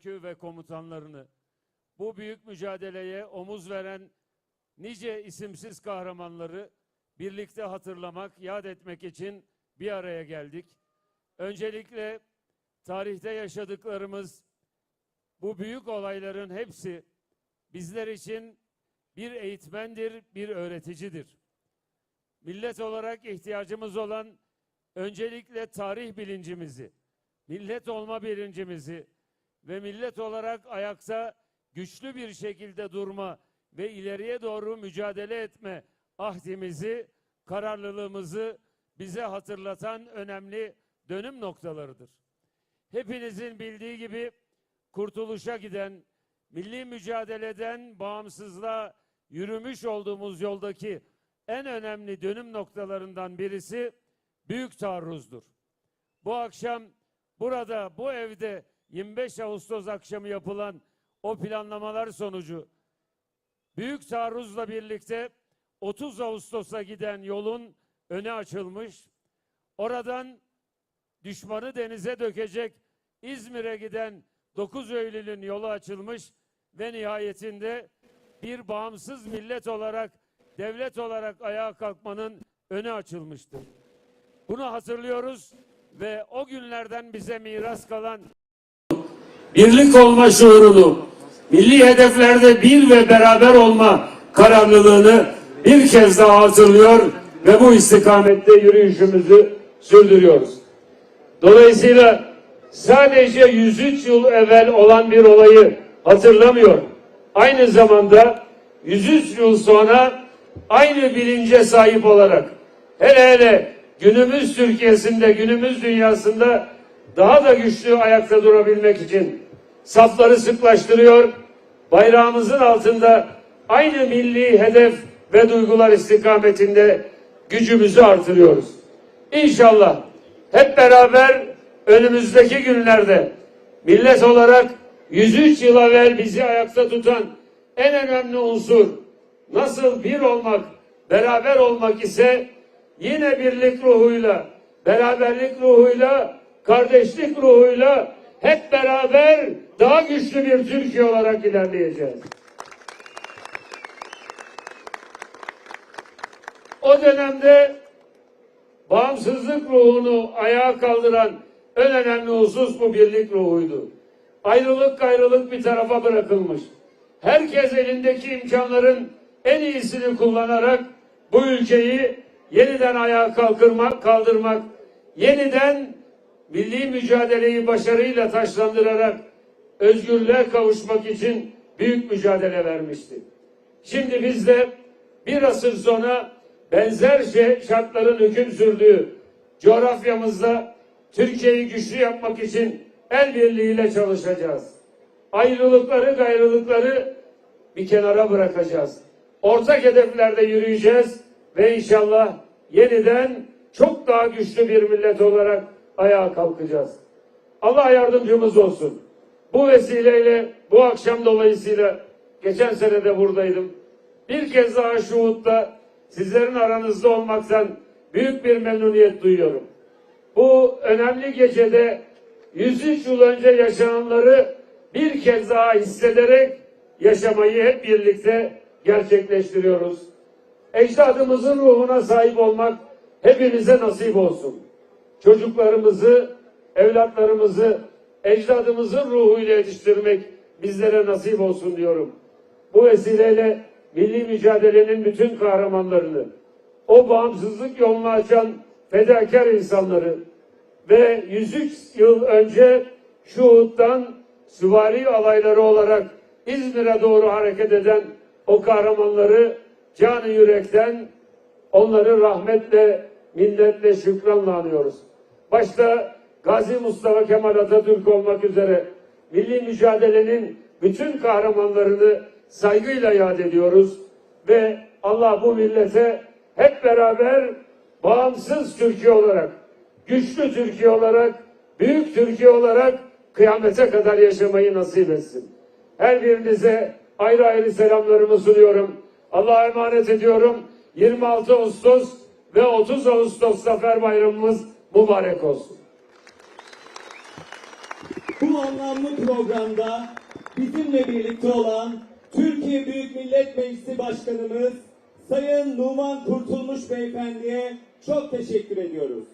Atatürk'ü ve komutanlarını, bu büyük mücadeleye omuz veren nice isimsiz kahramanları birlikte hatırlamak, yad etmek için bir araya geldik. Öncelikle tarihte yaşadıklarımız, bu büyük olayların hepsi bizler için bir eğitmendir, bir öğreticidir. Millet olarak ihtiyacımız olan öncelikle tarih bilincimizi, millet olma bilincimizi ve millet olarak ayakta güçlü bir şekilde durma ve ileriye doğru mücadele etme ahdimizi, kararlılığımızı bize hatırlatan önemli dönüm noktalarıdır. Hepinizin bildiği gibi kurtuluşa giden, milli mücadeleden bağımsızlığa yürümüş olduğumuz yoldaki en önemli dönüm noktalarından birisi büyük taarruzdur. Bu akşam burada bu evde 25 Ağustos akşamı yapılan o planlamalar sonucu büyük taarruzla birlikte 30 Ağustos'a giden yolun önü açılmış. Oradan düşmanı denize dökecek İzmir'e giden 9 Eylül'ün yolu açılmış ve nihayetinde bir bağımsız millet olarak, devlet olarak ayağa kalkmanın önü açılmıştır. Bunu hatırlıyoruz ve o günlerden bize miras kalan birlik olma şuurunu, milli hedeflerde bir ve beraber olma kararlılığını bir kez daha hatırlıyor ve bu istikamette yürüyüşümüzü sürdürüyoruz. Dolayısıyla sadece 103 yıl evvel olan bir olayı hatırlamıyor. Aynı zamanda 103 yıl sonra aynı bilince sahip olarak hele hele günümüz Türkiye'sinde, günümüz dünyasında daha da güçlü ayakta durabilmek için safları sıklaştırıyor, bayrağımızın altında aynı milli hedef ve duygular istikametinde gücümüzü artırıyoruz. İnşallah hep beraber önümüzdeki günlerde millet olarak 103 yıl evvel bizi ayakta tutan en önemli unsur nasıl bir olmak, beraber olmak ise yine birlik ruhuyla, beraberlik ruhuyla, kardeşlik ruhuyla hep beraber daha güçlü bir Türkiye olarak ilerleyeceğiz. O dönemde bağımsızlık ruhunu ayağa kaldıran en önemli husus bu birlik ruhuydu. Ayrılık gayrılık bir tarafa bırakılmış. Herkes elindeki imkanların en iyisini kullanarak bu ülkeyi yeniden ayağa kalkırmak, kaldırmak, yeniden milli mücadeleyi başarıyla taşlandırarak özgürlüğe kavuşmak için büyük mücadele vermişti. Şimdi biz de bir asır sonra benzer şey, şartların hüküm sürdüğü coğrafyamızda Türkiye'yi güçlü yapmak için el birliğiyle çalışacağız. Ayrılıkları, gayrılıkları bir kenara bırakacağız. Ortak hedeflerde yürüyeceğiz ve inşallah yeniden çok daha güçlü bir millet olarak ayağa kalkacağız. Allah yardımcımız olsun. Bu vesileyle bu akşam dolayısıyla geçen sene de buradaydım. Bir kez daha şuhutta sizlerin aranızda olmaktan büyük bir memnuniyet duyuyorum. Bu önemli gecede 103 yıl önce yaşananları bir kez daha hissederek yaşamayı hep birlikte gerçekleştiriyoruz. Ecdadımızın ruhuna sahip olmak hepimize nasip olsun. Çocuklarımızı, evlatlarımızı ecdadımızın ruhuyla yetiştirmek bizlere nasip olsun diyorum. Bu vesileyle milli mücadelenin bütün kahramanlarını, o bağımsızlık yolunu açan fedakar insanları ve 103 yıl önce Şuhut'tan süvari alayları olarak İzmir'e doğru hareket eden o kahramanları canı yürekten onları rahmetle, minnetle, şükranla anıyoruz. Başta Gazi Mustafa Kemal Atatürk olmak üzere milli mücadelenin bütün kahramanlarını saygıyla yad ediyoruz ve Allah bu millete hep beraber bağımsız Türkiye olarak, güçlü Türkiye olarak, büyük Türkiye olarak kıyamete kadar yaşamayı nasip etsin. Her birinize ayrı ayrı selamlarımı sunuyorum. Allah'a emanet ediyorum. 26 Ağustos ve 30 Ağustos Zafer Bayramımız mübarek olsun. Bu anlamlı programda bizimle birlikte olan Türkiye Büyük Millet Meclisi Başkanımız Sayın Numan Kurtulmuş Beyefendi'ye çok teşekkür ediyoruz.